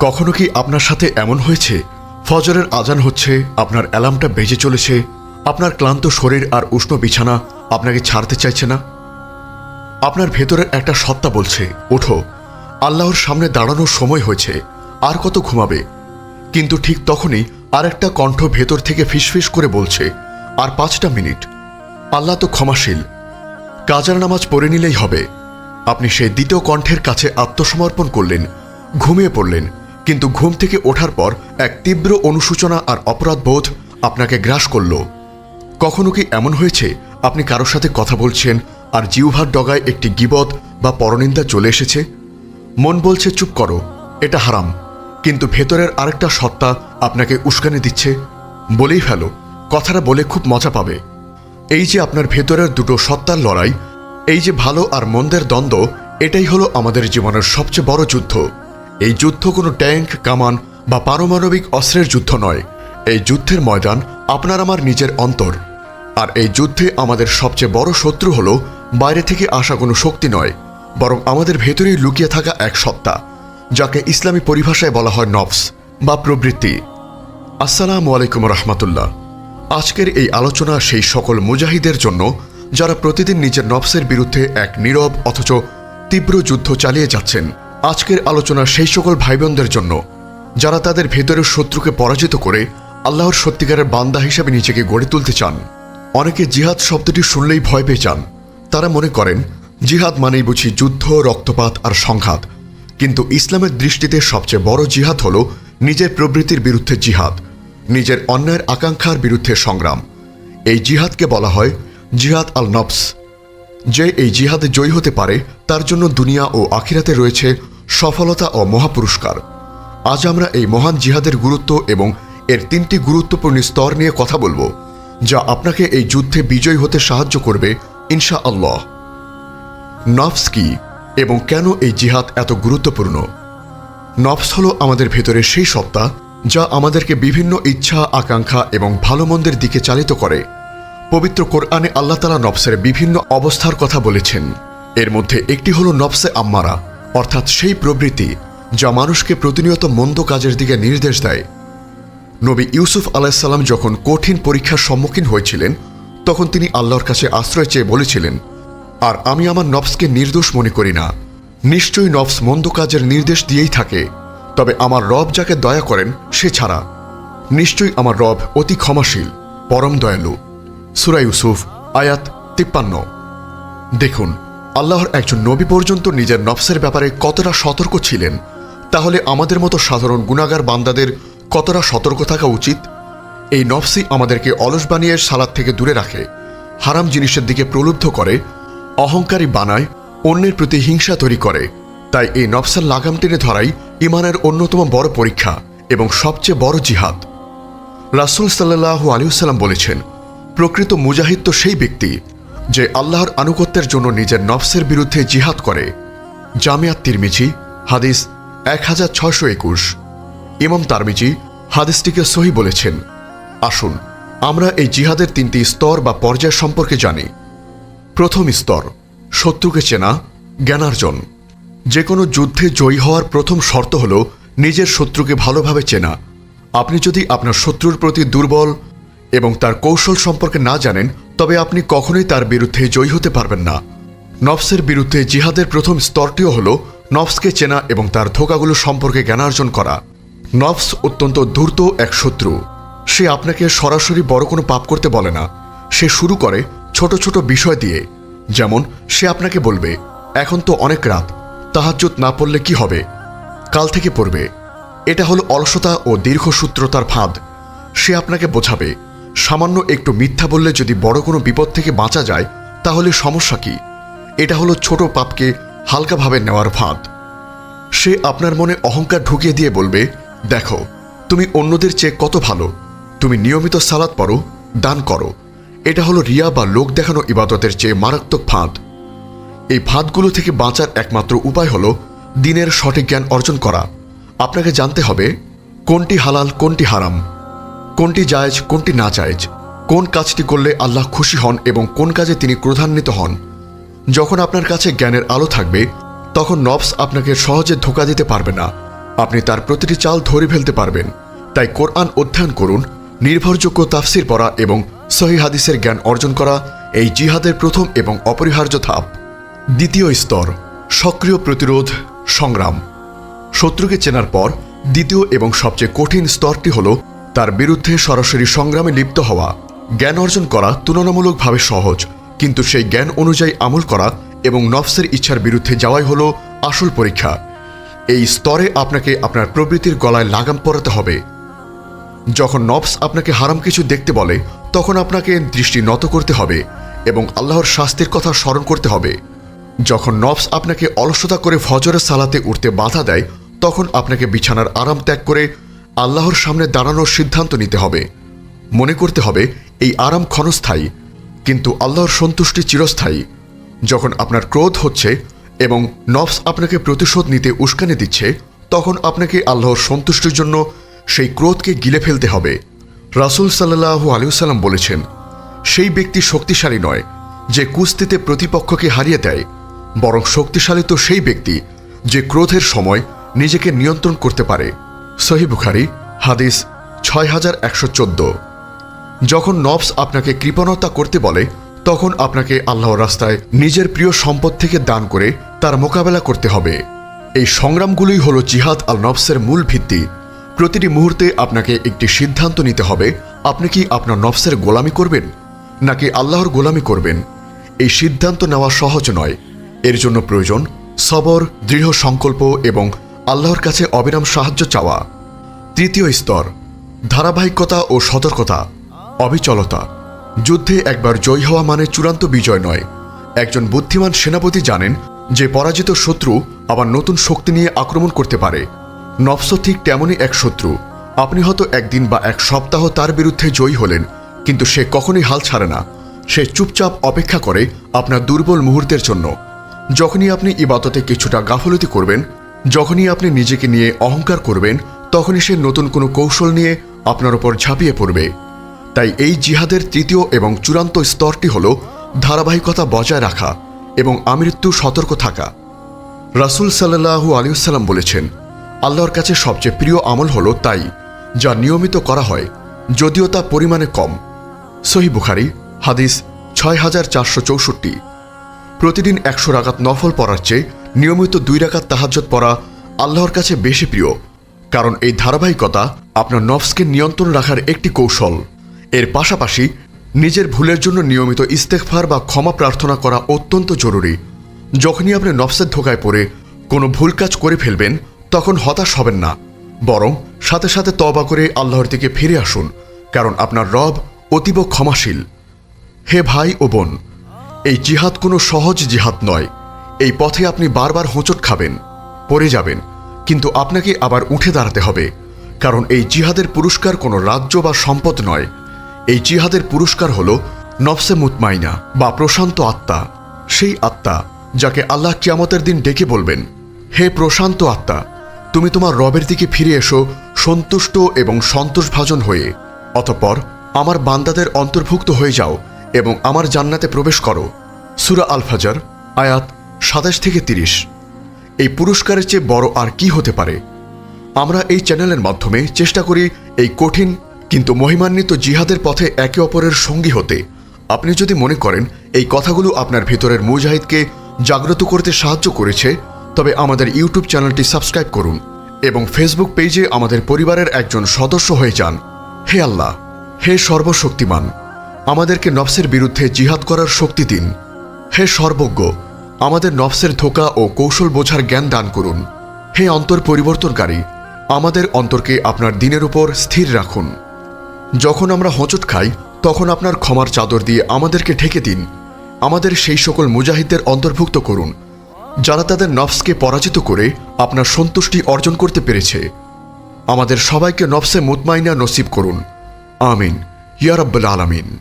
কখনো কি আপনার সাথে এমন হয়েছে? ফজরের আজান হচ্ছে, আপনার অ্যালার্মটা বেজে চলেছে, আপনার ক্লান্ত শরীর আর উষ্ণ বিছানা আপনাকে ছাড়তে চাইছে না? আপনার ভেতরের একটা সত্তা বলছে, ওঠো, আল্লাহর সামনে দাঁড়ানোর সময় হয়েছে, আর কত ঘুমাবে? কিন্তু ঠিক তখনই আরেকটা কণ্ঠ ভেতর থেকে ফিসফিস করে বলছে, আর পাঁচটা মিনিট। আল্লাহ তো ক্ষমাশীল। কাজার নামাজ পড়ে নিলেই হবে। আপনি সেই দ্বিতীয় কণ্ঠের কাছে আত্মসমর্পণ করলেন, ঘুমিয়ে পড়লেন কিন্তু ঘুম থেকে ওঠার পর এক তীব্র অনুশোচনা আর অপরাধবোধ আপনাকে গ্রাস করল। কখনো কি এমন হয়েছে? আপনি কারোর সাথে কথা বলছেন আর জিউভার ডগায় একটি গিবদ বা পরনিন্দা চলে এসেছে? মন বলছে, চুপ করো, এটা হারাম। কিন্তু ভেতরের আরেকটা সত্তা আপনাকে উস্কানি দিচ্ছে। বলেই ফেলো, কথাটা বলে খুব মজা পাবে। এই যে আপনার ভেতরের দুটো সত্তার লড়াই, এই যে ভালো আর মন্দের দ্বন্দ্ব, এটাই হলো আমাদের জীবনের সবচেয়ে বড় যুদ্ধ। এই যুদ্ধ কোনো ট্যাঙ্ক, কামান বা পারমাণবিক অস্ত্রের যুদ্ধ নয়। এই যুদ্ধের ময়দান আপনার আমার নিজের অন্তর। আর এই যুদ্ধে আমাদের সবচেয়ে বড় শত্রু হলো বাইরে থেকে আসা কোনো শক্তি নয়, বরং আমাদের ভেতরেই লুকিয়ে থাকা এক সত্তা, যাকে ইসলামী পরিভাষায় বলা হয় নফস বা প্রবৃত্তি। আসসালামু আলাইকুম রহমতুল্লাহ। আজকের এই আলোচনা সেই সকল মুজাহিদের জন্য, যারা প্রতিদিন নিজের নফসের বিরুদ্ধে এক নীরব অথচ তীব্র যুদ্ধ চালিয়ে যাচ্ছেন। আজকের আলোচনা সেই সকল ভাই বোনদের জন্য, যারা তাদের ভেতরের শত্রুকে পরাজিত করে আল্লাহর সত্যিকারের বান্দা হিসাবে নিজেকে গড়ে তুলতে চান। অনেকে জিহাদ শব্দটি শুনলেই ভয় পেয়ে যান। তারা মনে করেন, জিহাদ মানেই বুঝি যুদ্ধ, রক্তপাত আর সংঘাত। কিন্তু ইসলামের দৃষ্টিতে সবচেয়ে বড় জিহাদ হল নিজের প্রবৃত্তির বিরুদ্ধে জিহাদ, নিজের অন্যায়ের আকাঙ্ক্ষার বিরুদ্ধে সংগ্রাম। এই জিহাদকে বলা হয় জিহাদ আল নফস যে এই জিহাদে জয়ী হতে পারে, তার জন্য দুনিয়া ও আখিরাতে রয়েছে সফলতা ও মহাপুরস্কার। আজ আমরা এই মহান জিহাদের গুরুত্ব এবং এর তিনটি গুরুত্বপূর্ণ স্তর নিয়ে কথা বলব, যা আপনাকে এই যুদ্ধে বিজয়ী হতে সাহায্য করবে ইনশা আল্লাহ নফস কি এবং কেন এই জিহাদ এত গুরুত্বপূর্ণ? নফস হলো আমাদের ভেতরে সেই সত্তা যা আমাদেরকে বিভিন্ন ইচ্ছা, আকাঙ্ক্ষা এবং ভালো মন্দের দিকে চালিত করে। পবিত্র কোরআনে আল্লাহ তালা নফসের বিভিন্ন অবস্থার কথা বলেছেন। এর মধ্যে একটি হলো নফসে আম্মারা। অর্থাৎ সেই প্রবৃত্তি যা মানুষকে প্রতিনিয়ত মন্দ কাজের দিকে নির্দেশ দেয়। নবী ইউসুফ আলাহিসাল্লাম যখন কঠিন পরীক্ষার সম্মুখীন হয়েছিলেন, তখন তিনি আল্লাহর কাছে আশ্রয় চেয়ে বলেছিলেন, আর আমি আমার নফসকে নির্দোষ মনে করি না। নিশ্চয়ই নফস মন্দ কাজের নির্দেশ দিয়েই থাকে, তবে আমার রব যাকে দয়া করেন, সে ছাড়া। নিশ্চয়ই আমার রব অতি ক্ষমাশীল, পরম দয়ালু। সুরা ইউসুফ, আয়াত তিপ্পান্ন। দেখুন আল্লাহর একজন নবী পর্যন্ত নিজের নফসের ব্যাপারে কতটা সতর্ক ছিলেন? তাহলে আমাদের মতো সাধারণ গুণাগার বান্দাদের কতটা সতর্ক থাকা উচিত? এই নফসই আমাদেরকে অলস বানিয়ে সালাদ থেকে দূরে রাখে, হারাম জিনিসের দিকে প্রলুব্ধ করে, অহংকারী বানায়, অন্যের প্রতি হিংসা তৈরি করে। তাই এই নফসার লাগাম টেনে ধরাই ইমানের অন্যতম বড় পরীক্ষা এবং সবচেয়ে বড় জিহাদ। রাসুল সাল্লাহ আলিউসাল্লাম বলেছেন, প্রকৃত মুজাহিদ তো সেই ব্যক্তি যে আল্লাহর আনুগত্যের জন্য নিজের নফসের বিরুদ্ধে জিহাদ করে। জামিয়াত তিরমিজি, হাদিস এক হাজার ছয়শো একুশ। ইমাম তারমিজি হাদিসটিকে সহি বলেছেন। আসুন, আমরা এই জিহাদের তিনটি স্তর বা পর্যায় সম্পর্কে জানি। প্রথম স্তর, শত্রুকে চেনা, জ্ঞানার্জন। যে কোনো যুদ্ধে জয়ী হওয়ার প্রথম শর্ত হল নিজের শত্রুকে ভালোভাবে চেনা। আপনি যদি আপনার শত্রুর প্রতি দুর্বল এবং তার কৌশল সম্পর্কে না জানেন তবে আপনি কখনোই তার বিরুদ্ধে জয়ী হতে পারবেন না। নফসের বিরুদ্ধে জিহাদের প্রথম স্তরটিও হল নফসকে চেনা এবং তার ধোকাগুলো সম্পর্কে জ্ঞানার্জন করা। নফস অত্যন্ত ধূর্ত এক শত্রু। সে আপনাকে সরাসরি বড় কোনো পাপ করতে বলে না। সে শুরু করে ছোট ছোট বিষয় দিয়ে। যেমন, সে আপনাকে বলবে, এখন তো অনেক রাত, তাহাজ্জুদ না পড়লে কি হবে? কাল থেকে পড়বে। এটা হলো অলসতা ও দীর্ঘসূত্রতার ফাঁদ। সে আপনাকে বোঝাবে সামান্য একটু মিথ্যা বললে যদি বড় কোনো বিপদ থেকে বাঁচা যায়, তাহলে সমস্যা কি? এটা হলো ছোট পাপকে হালকাভাবে নেওয়ার ফাঁদ। সে আপনার মনে অহংকার ঢুকিয়ে দিয়ে বলবে, দেখো, তুমি অন্যদের চেয়ে কত ভালো। তুমি নিয়মিত সালাদ পড়ো, দান করো। এটা হলো রিয়া বা লোক দেখানো ইবাদতের চেয়ে মারাত্মক ফাঁদ। এই ফাঁদগুলো থেকে বাঁচার একমাত্র উপায় হলো দিনের সঠিক জ্ঞান অর্জন করা। আপনাকে জানতে হবে, কোনটি হালাল, কোনটি হারাম। কোনটি জায়েজ, কোনটি না জায়েজ, কোন কাজটি করলে আল্লাহ খুশি হন এবং কোন কাজে তিনি ক্রোধান্বিত হন। যখন আপনার কাছে জ্ঞানের আলো থাকবে, তখন নবস আপনাকে সহজে ধোকা দিতে পারবে না। আপনি তার প্রতিটি চাল ধরে ফেলতে পারবেন। তাই কোরআন অধ্যয়ন করুন, নির্ভরযোগ্য তাফসির পড়া এবং সহি হাদিসের জ্ঞান অর্জন করা এই জিহাদের প্রথম এবং অপরিহার্য ধাপ। দ্বিতীয় স্তর, সক্রিয় প্রতিরোধ, সংগ্রাম। শত্রুকে চেনার পর দ্বিতীয় এবং সবচেয়ে কঠিন স্তরটি হল তার বিরুদ্ধে সরাসরি সংগ্রামে লিপ্ত হওয়া, জ্ঞান অর্জন করা তুলনামূলকভাবে সহজ, কিন্তু সেই জ্ঞান অনুযায়ী আমল করা এবং নফসের ইচ্ছার বিরুদ্ধে যাওয়াই হল আসল পরীক্ষা। এই স্তরে আপনাকে আপনার প্রবৃত্তির গলায় লাগাম পরাতে হবে। যখন নফস আপনাকে হারাম কিছু দেখতে বলে, তখন আপনাকে দৃষ্টি নত করতে হবে এবং আল্লাহর শাস্তির কথা স্মরণ করতে হবে। যখন নফস আপনাকে অলসতা করে ফজরের সালাতে উঠতে বাধা দেয়, তখন আপনাকে বিছানার আরাম ত্যাগ করে আল্লাহর সামনে দাঁড়ানোর সিদ্ধান্ত নিতে হবে। মনে করতে হবে, এই আরাম ক্ষণস্থায়ী, কিন্তু আল্লাহর সন্তুষ্টি চিরস্থায়ী। যখন আপনার ক্রোধ হচ্ছে এবং নফস আপনাকে প্রতিশোধ নিতে উস্কানি দিচ্ছে, তখন আপনাকে আল্লাহর সন্তুষ্টির জন্য সেই ক্রোধকে গিলে ফেলতে হবে। রাসুল সাল্লাহু আলিউসাল্লাম বলেছেন, সেই ব্যক্তি শক্তিশালী নয় যে কুস্তিতে প্রতিপক্ষকে হারিয়ে দেয়, বরং শক্তিশালী তো সেই ব্যক্তি যে ক্রোধের সময় নিজেকে নিয়ন্ত্রণ করতে পারে। সহি বুখারি, হাদিস ছয় হাজার একশো চোদ্দ। যখন নফস আপনাকে কৃপণতা করতে বলে, তখন আপনাকে আল্লাহর রাস্তায় নিজের প্রিয় সম্পদ থেকে দান করে তার মোকাবেলা করতে হবে। এই সংগ্রামগুলোই হল জিহাদ আল নফসের মূল ভিত্তি। প্রতিটি মুহূর্তে আপনাকে একটি সিদ্ধান্ত নিতে হবে, আপনি কি আপনার নফসের গোলামি করবেন, নাকি আল্লাহর গোলামি করবেন? এই সিদ্ধান্ত নেওয়া সহজ নয়। এর জন্য প্রয়োজন সবর, দৃঢ় সংকল্প এবং আল্লাহর কাছে অবিরাম সাহায্য চাওয়া। তৃতীয় স্তর, ধারাবাহিকতা ও সতর্কতা, অবিচলতা। যুদ্ধে একবার জয়ী হওয়া মানে চূড়ান্ত বিজয় নয়। একজন বুদ্ধিমান সেনাপতি জানেন যে পরাজিত শত্রু আবার নতুন শক্তি নিয়ে আক্রমণ করতে পারে। নফস ঠিক তেমনই এক শত্রু। আপনি হয়তো একদিন বা এক সপ্তাহ তার বিরুদ্ধে জয়ী হলেন, কিন্তু সে কখনোই হাল ছাড়ে না। সে চুপচাপ অপেক্ষা করে আপনার দুর্বল মুহূর্তের জন্য। যখনই আপনি ইবাদতে কিছুটা গাফলতি করবেন যখনই আপনি নিজেকে নিয়ে অহংকার করবেন, তখনই সে নতুন কোনো কৌশল নিয়ে আপনার ওপর ঝাঁপিয়ে পড়বে। তাই এই জিহাদের তৃতীয় এবং চূড়ান্ত স্তরটি হল ধারাবাহিকতা বজায় রাখা এবং আমৃত্যু সতর্ক থাকা। রাসুল সাল্লাহু আলিউসাল্লাম বলেছেন, আল্লাহর কাছে সবচেয়ে প্রিয় আমল হলো তাই, যা নিয়মিত করা হয়, যদিও তা পরিমাণে কম। সহি বুখারি, হাদিস ছয় হাজার চারশো চৌষট্টি। প্রতিদিন একশো রাকাত নফল পড়ার চেয়ে নিয়মিত দুই রাকাত তাহাজ্জত পড়া আল্লাহর কাছে বেশি প্রিয়, কারণ এই ধারাবাহিকতা আপনার নফসকে নিয়ন্ত্রণ রাখার একটি কৌশল। এর পাশাপাশি নিজের ভুলের জন্য নিয়মিত ইস্তেকফার বা ক্ষমা প্রার্থনা করা অত্যন্ত জরুরি। যখনই আপনি নফসের ধোকায় পড়ে কোনো ভুল কাজ করে ফেলবেন, তখন হতাশ হবেন না। বরং সাথে সাথে তবা করে আল্লাহর দিকে ফিরে আসুন, কারণ আপনার রব অতীব ক্ষমাশীল। হে ভাই ও বোন এই জিহাদ কোনো সহজ জিহাদ নয়। এই পথে আপনি বারবার হোঁচট খাবেন, পড়ে যাবেন, কিন্তু আপনাকে আবার উঠে দাঁড়াতে হবে, কারণ এই জিহাদের পুরস্কার কোনো রাজ্য বা সম্পদ নয়। এই জিহাদের পুরস্কার হল নফসে মুতমাইনা বা প্রশান্ত আত্মা। সেই আত্মা যাকে আল্লাহ কিয়ামতের দিন ডেকে বলবেন, হে প্রশান্ত আত্মা, তুমি তোমার রবের দিকে ফিরে এসো, সন্তুষ্ট এবং সন্তোষভাজন হয়ে। অতঃপর আমার বান্দাদের অন্তর্ভুক্ত হয়ে যাও এবং আমার জান্নাতে প্রবেশ করো। সুরা আল ফাজার আয়াত সাতাশ থেকে তিরিশ। এই পুরস্কারের চেয়ে বড় আর কি হতে পারে? আমরা এই চ্যানেলের মাধ্যমে চেষ্টা করি এই কঠিন কিন্তু মহিমান্বিত জিহাদের পথে একে অপরের সঙ্গী হতে। আপনি যদি মনে করেন এই কথাগুলো আপনার ভিতরের মুজাহিদকে জাগ্রত করতে সাহায্য করেছে, তবে আমাদের ইউটিউব চ্যানেলটি সাবস্ক্রাইব করুন এবং ফেসবুক পেজে আমাদের পরিবারের একজন সদস্য হয়ে যান। হে আল্লাহ, হে সর্বশক্তিমান। আমাদেরকে নফসের বিরুদ্ধে জিহাদ করার শক্তি দিন। হে সর্বজ্ঞ, আমাদের নফসের ধোকা ও কৌশল বোঝার জ্ঞান দান করুন। হে অন্তর পরিবর্তনকারী, আমাদের অন্তরকে আপনার দিনের উপর স্থির রাখুন। যখন আমরা হোঁচট খাই, তখন আপনার ক্ষমার চাদর দিয়ে আমাদেরকে ঢেকে দিন। আমাদের সেই সকল মুজাহিদদের অন্তর্ভুক্ত করুন, যারা তাদের নফসকে পরাজিত করে আপনার সন্তুষ্টি অর্জন করতে পেরেছে। আমাদের সবাইকে নফসে মুতমাইনা নসিব করুন। আমিন। ইয়ারব্বুল আলামিন।